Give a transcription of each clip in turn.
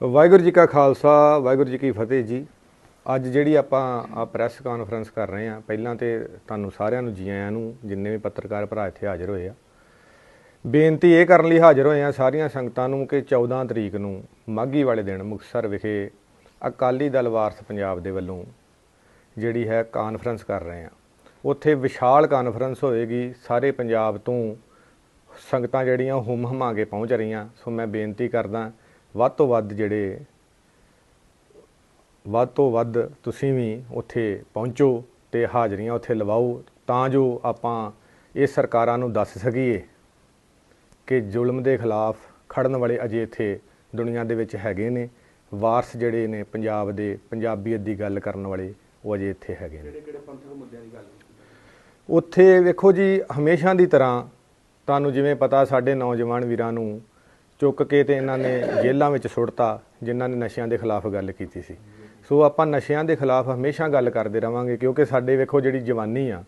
ਵਾਹਿਗੁਰੂ ਜੀ ਕਾ ਖਾਲਸਾ, ਵਾਹਿਗੁਰੂ ਜੀ ਕੀ ਫਤਿਹ ਜੀ। ਅੱਜ ਜਿਹੜੀ ਆਪਾਂ ਆ ਪ੍ਰੈਸ ਕਾਨਫਰੰਸ ਕਰ ਰਹੇ ਆ ਪਹਿਲਾਂ ਤੇ ਤੁਹਾਨੂੰ ਸਾਰਿਆਂ ਨੂੰ ਜੀ ਆਇਆਂ ਨੂੰ, ਜਿੰਨੇ ਵੀ ਪੱਤਰਕਾਰ ਭਰਾ ਇੱਥੇ ਹਾਜ਼ਰ ਹੋਏ ਆ, ਬੇਨਤੀ ਇਹ ਕਰਨ ਲਈ ਹਾਜ਼ਰ ਹੋਏ ਆ ਸਾਰੀਆਂ ਸੰਗਤਾਂ ਨੂੰ ਕਿ 14 ਤਰੀਕ ਨੂੰ ਮਾਘੀ ਵਾਲੇ ਦਿਨ ਮੁਕਤਸਰ ਵਿਖੇ ਅਕਾਲੀ ਦਲ ਵਾਰਸ ਪੰਜਾਬ ਦੇ ਵੱਲੋਂ ਜਿਹੜੀ ਹੈ ਕਾਨਫਰੰਸ ਕਰ ਰਹੇ ਆ ਉੱਥੇ ਵਿਸ਼ਾਲ ਕਾਨਫਰੰਸ ਹੋਏਗੀ, ਸਾਰੇ ਪੰਜਾਬ ਤੋਂ ਸੰਗਤਾਂ ਜਿਹੜੀਆਂ ਹੁਮ ਹਮਾ ਕੇ ਪਹੁੰਚ ਰਹੀਆਂ। ਸੋ ਮੈਂ ਬੇਨਤੀ ਕਰਦਾ ਵੱਧ ਤੋਂ ਵੱਧ ਜਿਹੜੇ ਵੱਧ ਤੋਂ ਵੱਧ ਤੁਸੀਂ ਵੀ ਉੱਥੇ ਪਹੁੰਚੋ ਤੇ ਹਾਜ਼ਰੀਆਂ ਉੱਥੇ ਲਵਾਓ ਤਾਂ ਜੋ ਆਪਾਂ ਇਹ ਸਰਕਾਰਾਂ ਨੂੰ ਦੱਸ ਸਕੀਏ ਕਿ ਜ਼ੁਲਮ ਦੇ ਖਿਲਾਫ ਖੜਨ ਵਾਲੇ ਅਜੇ ਇੱਥੇ ਦੁਨੀਆ ਦੇ ਵਿੱਚ ਹੈਗੇ ਨੇ। ਵਾਰਸ ਜਿਹੜੇ ਨੇ ਪੰਜਾਬ ਦੇ ਪੰਜਾਬੀਅਤ ਦੀ ਗੱਲ ਕਰਨ ਵਾਲੇ ਉਹ ਅਜੇ ਇੱਥੇ ਹੈਗੇ ਨੇ। ਕਿਹੜੇ ਕਿਹੜੇ ਪੰਥਕ ਮੁੱਦਿਆਂ ਦੀ ਗੱਲ ਕੀਤੀ ਉੱਥੇ ਵੇਖੋ ਜੀ ਹਮੇਸ਼ਾ ਦੀ ਤਰ੍ਹਾਂ ਤੁਹਾਨੂੰ ਜਿਵੇਂ ਪਤਾ ਸਾਡੇ ਨੌਜਵਾਨ ਵੀਰਾਂ ਨੂੰ ਚੁੱਕ ਕੇ ਤੇ ਇਹਨਾਂ ਨੇ ਜੇਲ੍ਹਾਂ ਵਿੱਚ ਸੁੱਟਤਾ, ਜਿਨ੍ਹਾਂ ਨੇ ਨਸ਼ਿਆਂ ਦੇ ਖਿਲਾਫ ਗੱਲ ਕੀਤੀ ਸੀ। ਸੋ ਆਪਾਂ ਨਸ਼ਿਆਂ ਦੇ ਖਿਲਾਫ ਹਮੇਸ਼ਾ ਗੱਲ ਕਰਦੇ ਰਵਾਂਗੇ, ਕਿਉਂਕਿ ਸਾਡੇ ਵੇਖੋ ਜਿਹੜੀ ਜਵਾਨੀ ਆ,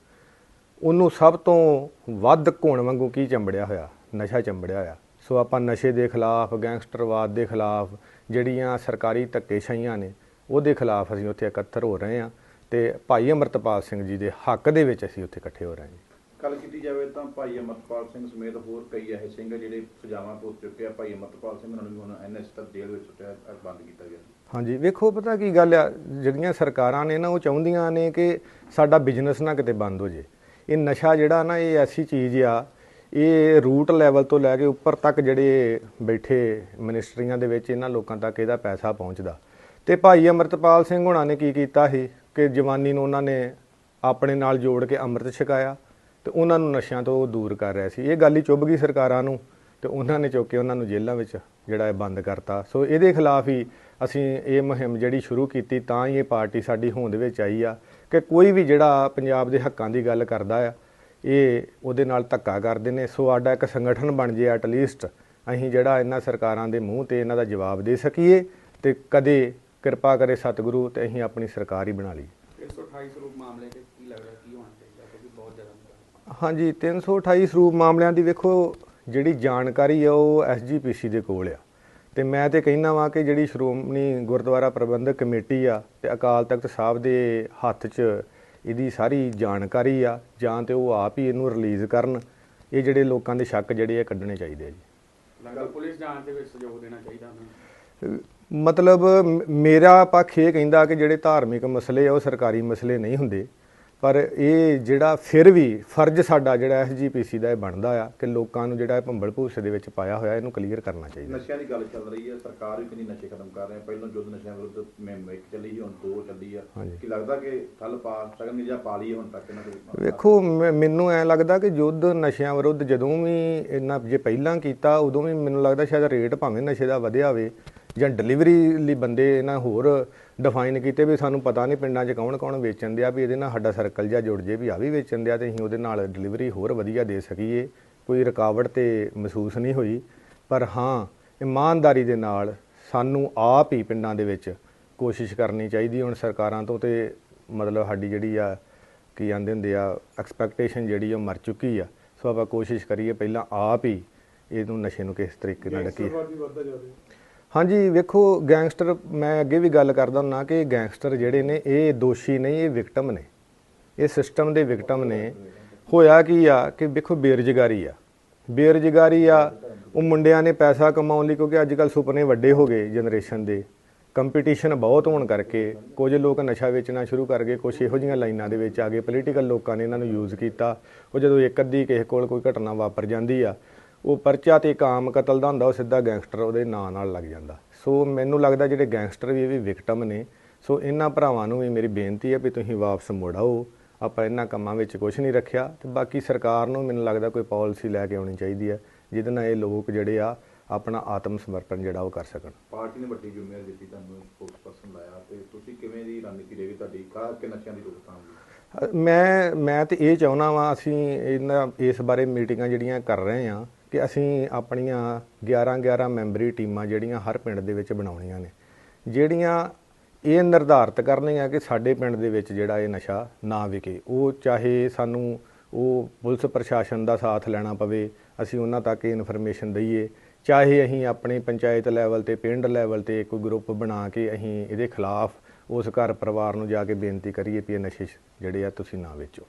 ਉਹਨੂੰ ਸਭ ਤੋਂ ਵੱਧ ਘੁਣ ਵਾਂਗੂ ਕੀ ਚੰਬੜਿਆ ਹੋਇਆ? ਨਸ਼ਾ ਚੰਬੜਿਆ ਹੋਇਆ। ਸੋ ਆਪਾਂ ਨਸ਼ੇ ਦੇ ਖਿਲਾਫ, ਗੈਂਗਸਟਰਵਾਦ ਦੇ ਖਿਲਾਫ, ਜਿਹੜੀਆਂ ਸਰਕਾਰੀ ਧੱਕੇਸ਼ਾਹੀਆਂ ਨੇ, ਉਹਦੇ ਖਿਲਾਫ ਅਸੀਂ ਉੱਥੇ ਇਕੱਤਰ ਹੋ ਰਹੇ ਹਾਂ ਤੇ ਭਾਈ ਅਮਰਤਪਾਲ ਸਿੰਘ ਜੀ ਦੇ ਹੱਕ ਦੇ ਵਿੱਚ ਅਸੀਂ ਉੱਥੇ ਇਕੱਠੇ ਹੋ ਰਹੇ ਹਾਂ। ਜੀ ਗੱਲ ਕੀਤੀ ਜਾਵੇ ਤਾਂ ਭਾਈ ਅਮਰਪਾਲ ਸਿੰਘ ਸਮੇਤ ਹੋਰ ਕਈ ਇਹੋ ਸਿੰਘ ਜਿਹੜੇ ਸਜ਼ਾਵਾਂ ਭੁਗਤ ਚੁੱਕੇ ਆ। ਭਾਈ ਅਮਰਪਾਲ ਸਿੰਘ ਨੂੰ ਵੀ ਹੁਣ ਐਨਐਸ ਤੱਕ ਜੇਲ੍ਹ ਵਿੱਚ ਸੁੱਟਿਆ ਬੰਦ ਕੀਤਾ ਗਿਆ ਹਾਂਜੀ, ਵੇਖੋ ਪਤਾ ਕੀ ਗੱਲ ਆ, ਜਿਹੜੀਆਂ ਸਰਕਾਰਾਂ ਨੇ ਨਾ ਉਹ ਚਾਹੁੰਦੀਆਂ ਨੇ ਕਿ ਸਾਡਾ ਬਿਜ਼ਨਸ ਨਾ ਕਿਤੇ ਬੰਦ ਹੋ ਜੇ। ਇਹ ਨਸ਼ਾ ਜਿਹੜਾ ਨਾ ਇਹ ਐਸੀ ਚੀਜ਼ ਆ, ਇਹ ਰੂਟ ਲੈਵਲ ਤੋਂ ਲੈ ਕੇ ਉੱਪਰ ਤੱਕ ਜਿਹੜੇ ਬੈਠੇ ਮਿਨਿਸਟਰੀਆਂ ਦੇ ਵਿੱਚ ਇਹਨਾਂ ਲੋਕਾਂ ਤੱਕ ਇਹਦਾ ਪੈਸਾ ਪਹੁੰਚਦਾ। ਤੇ ਭਾਈ ਅਮਰਤਪਾਲ ਸਿੰਘ ਹੁਣਾਂ ਨੇ ਕੀ ਕੀਤਾ ਸੀ ਕਿ ਜਵਾਨੀ ਨੂੰ ਉਹਨਾਂ ਨੇ ਆਪਣੇ ਨਾਲ ਜੋੜ ਕੇ ਅੰਮ੍ਰਿਤ ਛਕਾਇਆ ਤੇ ਉਹਨਾਂ ਨੂੰ ਨਸ਼ਿਆਂ ਤੋਂ ਦੂਰ ਕਰ ਰਿਹਾ ਸੀ। ਇਹ ਗੱਲ ਹੀ ਚੁੱਭ ਗਈ ਸਰਕਾਰਾਂ ਨੂੰ ਤੇ ਉਹਨਾਂ ਨੇ ਚੁੱਕ ਕੇ ਉਹਨਾਂ ਨੂੰ ਜੇਲ੍ਹਾਂ ਵਿੱਚ ਜਿਹੜਾ ਇਹ ਬੰਦ ਕਰਤਾ। ਸੋ ਇਹਦੇ ਖਿਲਾਫ ਹੀ ਅਸੀਂ ਇਹ ਮੁਹਿੰਮ ਜਿਹੜੀ ਸ਼ੁਰੂ ਕੀਤੀ, ਤਾਂ ਹੀ ਇਹ ਪਾਰਟੀ ਸਾਡੀ ਹੋਂਦ ਵਿੱਚ ਆਈ ਆ ਕਿ ਕੋਈ ਵੀ ਜਿਹੜਾ ਪੰਜਾਬ ਦੇ ਹੱਕਾਂ ਦੀ ਗੱਲ ਕਰਦਾ ਆ, ਇਹ ਉਹਦੇ ਨਾਲ ਧੱਕਾ ਕਰਦੇ ਨੇ ਸੋ ਸਾਡਾ ਇੱਕ ਸੰਗਠਨ ਬਣ ਜੇ ਐਟ ਲੀਸਟ ਅਸੀਂ ਜਿਹੜਾ ਇਹਨਾਂ ਸਰਕਾਰਾਂ ਦੇ ਮੂੰਹ ਤੇ ਇਹਨਾਂ ਦਾ ਜਵਾਬ ਦੇ ਸਕੀਏ ਤੇ ਕਦੇ ਕਿਰਪਾ ਕਰੇ ਸਤਿਗੁਰੂ ਤੇ ਅਸੀਂ ਆਪਣੀ ਸਰਕਾਰ ਹੀ ਬਣਾ ਲਈ 128 ਸਰੂਪ ਮਾਮਲੇ ਤੇ ਕੀ ਲੱਗਦਾ ਕੀ ਹੋਣਾ ਚਾਹੀਦਾ ਕਿਉਂਕਿ ਬਹੁਤ ਜ਼ਿਆਦਾ ਮੁੱਦਾ ਹੈ। ਹਾਂਜੀ 328 ਸਰੂਪ ਮਾਮਲਿਆਂ ਦੀ ਵੇਖੋ ਜਿਹੜੀ ਜਾਣਕਾਰੀ ਆ ਉਹ ਐਸਜੀਪੀਸੀ ਦੇ ਕੋਲ ਆ। ਤੇ ਮੈਂ ਤੇ ਕਹਿਣਾ ਵਾਂ ਕਿ ਜਿਹੜੀ ਸ਼੍ਰੋਮਣੀ ਗੁਰਦੁਆਰਾ ਪ੍ਰਬੰਧਕ ਕਮੇਟੀ ਆ ਤੇ ਅਕਾਲ ਤਖਤ ਸਾਹਿਬ ਦੇ ਹੱਥ 'ਚ ਇਹਦੀ ਸਾਰੀ ਜਾਣਕਾਰੀ ਆ ਜਾਂ ਤੇ ਉਹ ਆਪ ਹੀ ਇਹਨੂੰ ਰਿਲੀਜ਼ ਕਰਨ ਇਹ ਜਿਹੜੇ ਲੋਕਾਂ ਦੇ ਸ਼ੱਕ ਜਿਹੜੇ ਆ ਕੱਢਣੇ ਚਾਹੀਦੇ ਆ ਜੀ। ਲੱਗਦਾ ਪੁਲਿਸ ਜਾਂਚ ਦੇ ਵਿੱਚ ਸਹਿਯੋਗ ਦੇਣਾ ਚਾਹੀਦਾ ਉਹਨਾਂ ਮਤਲਬ ਮੇਰਾ ਪੱਖ ਇਹ ਕਹਿੰਦਾ ਕਿ ਜਿਹੜੇ ਧਾਰਮਿਕ ਮਸਲੇ ਆ ਉਹ ਸਰਕਾਰੀ ਮਸਲੇ ਨਹੀਂ ਹੁੰਦੇ। ਪਰ ਇਹ ਜਿਹੜਾ ਫਿਰ ਵੀ ਫਰਜ਼ ਸਾਡਾ ਜਿਹੜਾ ਐਸਜੀਪੀਸੀ ਦਾ ਇਹ ਬਣਦਾ ਆ ਕਿ ਲੋਕਾਂ ਨੂੰ ਜਿਹੜਾ ਇਹ ਭੰਬਲ ਭੂਸੇ ਦੇ ਵਿੱਚ ਪਾਇਆ ਹੋਇਆ ਇਹਨੂੰ ਕਲੀਅਰ ਕਰਨਾ ਚਾਹੀਦਾ। ਨਸ਼ਿਆਂ ਦੀ ਗੱਲ ਚੱਲ ਰਹੀ ਹੈ ਸਰਕਾਰ ਵੀ ਕਿੰਨੀ ਨਸ਼ੇ ਖਤਮ ਕਰ ਰਹੀ ਹੈ। ਪਹਿਲਾਂ ਜੁੱਧ ਨਸ਼ਿਆਂ ਵਿਰੁੱਧ ਮੁਹਿੰਮ ਇੱਕ ਚੱਲੀ ਸੀ ਹੁਣ ਦੋ ਚੱਲੀ ਆ। ਕੀ ਲੱਗਦਾ ਕਿ ਠੱਲ ਪਾ ਸਕਣਗੇ ਜਾਂ ਪਾ ਲਈ ਹੁਣ ਤੱਕ ਇਹਨਾਂ ਦੇ ਵੇਖੋ ਮੈਨੂੰ ਐ ਲੱਗਦਾ ਕਿ ਯੁੱਧ ਨਸ਼ਿਆਂ ਵਿਰੁੱਧ ਜਦੋਂ ਵੀ ਇਹਨਾਂ ਜੇ ਪਹਿਲਾਂ ਕੀਤਾ ਉਦੋਂ ਵੀ ਮੈਨੂੰ ਲੱਗਦਾ ਸ਼ਾਇਦ ਰੇਟ ਭਾਵੇਂ ਨਸ਼ੇ ਦਾ ਵਧਿਆ ਹੋਵੇ ਜਾਂ ਡਿਲੀਵਰੀ ਲਈ ਬੰਦੇ ਇਹਨਾਂ ਹੋਰ ਡਿਫਾਈਨ ਕੀਤੇ ਵੀ ਸਾਨੂੰ ਪਤਾ ਨਹੀਂ ਪਿੰਡਾਂ 'ਚ ਕੌਣ ਕੌਣ ਵੇਚਣ ਦਿਆ ਵੀ ਇਹਦੇ ਨਾਲ ਸਾਡਾ ਸਰਕਲ ਜਿਹਾ ਜੁੜ ਜੇ ਵੀ ਆ ਵੀ ਵੇਚਣ ਦਿਆ ਤੇ ਅਸੀਂ ਉਹਦੇ ਨਾਲ ਡਿਲੀਵਰੀ ਹੋਰ ਵਧੀਆ ਦੇ ਸਕੀਏ। ਕੋਈ ਰੁਕਾਵਟ ਤੇ ਮਹਿਸੂਸ ਨਹੀਂ ਹੋਈ। ਪਰ ਹਾਂ ਇਮਾਨਦਾਰੀ ਦੇ ਨਾਲ ਸਾਨੂੰ ਆਪ ਹੀ ਪਿੰਡਾਂ ਦੇ ਵਿੱਚ ਕੋਸ਼ਿਸ਼ ਕਰਨੀ ਚਾਹੀਦੀ ਹੁਣ ਸਰਕਾਰਾਂ ਤੋਂ ਤੇ ਮਤਲਬ ਸਾਡੀ ਜਿਹੜੀ ਆ ਕੀ ਜਾਂਦੇ ਹੁੰਦੇ ਆ ਐਕਸਪੈਕਟੇਸ਼ਨ ਜਿਹੜੀ ਉਹ ਮਰ ਚੁੱਕੀ ਆ। ਸੋ ਆਪਾਂ ਕੋਸ਼ਿਸ਼ ਕਰੀਏ ਪਹਿਲਾਂ ਆਪ ਹੀ ਇਹਨੂੰ ਨਸ਼ੇ ਨੂੰ ਕਿਸ ਤਰੀਕੇ ਨਾਲ ਡੱਕੀਏ ਹਾਂਜੀ, ਵੇਖੋ, ਗੈਂਗਸਟਰ, ਮੈਂ ਅੱਗੇ ਵੀ ਗੱਲ ਕਰਦਾ ਹੁੰਨਾ ਕਿ ਗੈਂਗਸਟਰ ਜਿਹੜੇ ਨੇ, ਇਹ ਦੋਸ਼ੀ ਨਹੀਂ ਇਹ ਵਿਕਟਮ ਨੇ। ਇਹ ਸਿਸਟਮ ਦੇ ਵਿਕਟਮ ਨੇ। ਹੋਇਆ ਕੀ ਆ ਕਿ ਵੇਖੋ, ਬੇਰੁਜ਼ਗਾਰੀ ਆ। ਬੇਰੁਜ਼ਗਾਰੀ ਆ, ਉਹ ਮੁੰਡਿਆਂ ਨੇ ਪੈਸਾ ਕਮਾਉਣ ਲਈ, ਕਿਉਂਕਿ ਅੱਜ ਕੱਲ ਸੁਪਨੇ ਵੱਡੇ ਹੋ ਗਏ ਜਨਰੇਸ਼ਨ ਦੇ। ਕੰਪੀਟੀਸ਼ਨ ਬਹੁਤ ਹੋਣ ਕਰਕੇ, ਕੁਝ ਲੋਕ ਨਸ਼ਾ ਵੇਚਣਾ ਸ਼ੁਰੂ ਕਰ ਗਏ ਕੁਝ ਇਹੋ ਜਿਹੀਆਂ ਲਾਈਨਾਂ ਦੇ ਵਿੱਚ ਆ ਗਏ। ਪੋਲੀਟੀਕਲ ਲੋਕਾਂ ਨੇ ਇਹਨਾਂ ਨੂੰ ਯੂਜ਼ ਕੀਤਾ। ਉਹ ਜਦੋਂ ਇੱਕ ਅੱਧੀ ਕਿਸੇ ਕੋਲ ਕੋਈ ਘਟਨਾ ਵਾਪਰ ਜਾਂਦੀ ਆ ਉਹ ਪਰਚਾ ਤੇ ਕਾਮ ਕਤਲ ਦਾ ਹੁੰਦਾ ਉਹ ਸਿੱਧਾ ਗੈਂਗਸਟਰ ਉਹਦੇ ਨਾਂ ਨਾਲ ਲੱਗ ਜਾਂਦਾ। ਸੋ ਮੈਨੂੰ ਲੱਗਦਾ ਜਿਹੜੇ ਗੈਂਗਸਟਰ ਵੀ ਇਹ ਵੀ ਵਿਕਟਮ ਨੇ ਸੋ ਇਹਨਾਂ ਭਰਾਵਾਂ ਨੂੰ ਵੀ ਮੇਰੀ ਬੇਨਤੀ ਹੈ ਵੀ ਤੁਸੀਂ ਵਾਪਸ ਮੁੜ ਆਓ ਆਪਾਂ ਇਹਨਾਂ ਕੰਮਾਂ ਵਿੱਚ ਕੁਝ ਨਹੀਂ ਰੱਖਿਆ ਤੇ ਬਾਕੀ ਸਰਕਾਰ ਨੂੰ ਮੈਨੂੰ ਲੱਗਦਾ ਕੋਈ ਪਾਲਿਸੀ ਲੈ ਕੇ ਆਉਣੀ ਚਾਹੀਦੀ ਹੈ ਜਿਹਦੇ ਨਾਲ ਇਹ ਲੋਕ ਜਿਹੜੇ ਆ ਆਪਣਾ ਆਤਮ ਸਮਰਪਣ ਜਿਹੜਾ ਉਹ ਕਰ ਸਕਣ। ਪਾਰਟੀ ਨੇ ਵੱਡੀ ਜ਼ਿੰਮੇਵਾਰੀ ਦਿੱਤੀ ਤੁਹਾਨੂੰ ਸਪੋਕਸਪਰਸਨ ਲਾਇਆ ਤੇ ਤੁਸੀਂ ਕਿਵੇਂ ਦੀ ਰਣਨੀਤੀ ਰਹੀ ਤੁਹਾਡੀ? ਖਾਸ ਕੇ ਨਸ਼ਿਆਂ ਦੀ ਰੋਕਥਾਮ ਮੈਂ ਮੈਂ ਤੇ ਇਹ ਚਾਹੁੰਦਾ ਵਾਂ ਅਸੀਂ ਇਹਨਾਂ ਇਸ ਬਾਰੇ ਮੀਟਿੰਗਾਂ ਜਿਹੜੀਆਂ ਕਰ ਰਹੇ ਹਾਂ ਕਿ ਅਸੀਂ ਆਪਣੀਆਂ 11 11 ਮੈਂਬਰੀ ਟੀਮਾਂ ਜਿਹੜੀਆਂ ਹਰ ਪਿੰਡ ਦੇ ਵਿੱਚ ਬਣਾਉਣੀਆਂ ਨੇ, ਜਿਹੜੀਆਂ ਇਹ ਨਿਰਧਾਰਤ ਕਰਨੀਆਂ ਕਿ ਸਾਡੇ ਪਿੰਡ ਦੇ ਵਿੱਚ ਜਿਹੜਾ ਇਹ ਨਸ਼ਾ ਨਾ ਵਿਕੇ। ਉਹ ਚਾਹੇ ਸਾਨੂੰ ਉਹ ਪੁਲਿਸ ਪ੍ਰਸ਼ਾਸਨ ਦਾ ਸਾਥ ਲੈਣਾ ਪਵੇ, ਅਸੀਂ ਉਹਨਾਂ ਤੱਕ ਇਹ ਇਨਫੋਰਮੇਸ਼ਨ ਦਈਏ। ਚਾਹੇ ਅਸੀਂ ਆਪਣੇ ਪੰਚਾਇਤ ਲੈਵਲ ਤੇ ਪਿੰਡ ਲੈਵਲ ਤੇ ਕੋਈ ਗਰੁੱਪ ਬਣਾ ਕੇ ਅਸੀਂ ਇਹਦੇ ਖਿਲਾਫ ਉਸ ਘਰ ਪਰਿਵਾਰ ਨੂੰ ਜਾ ਕੇ ਬੇਨਤੀ ਕਰੀਏ ਵੀ ਇਹ ਨਸ਼ੇ ਜਿਹੜੇ ਆ ਤੁਸੀਂ ਨਾ ਵੇਚੋ।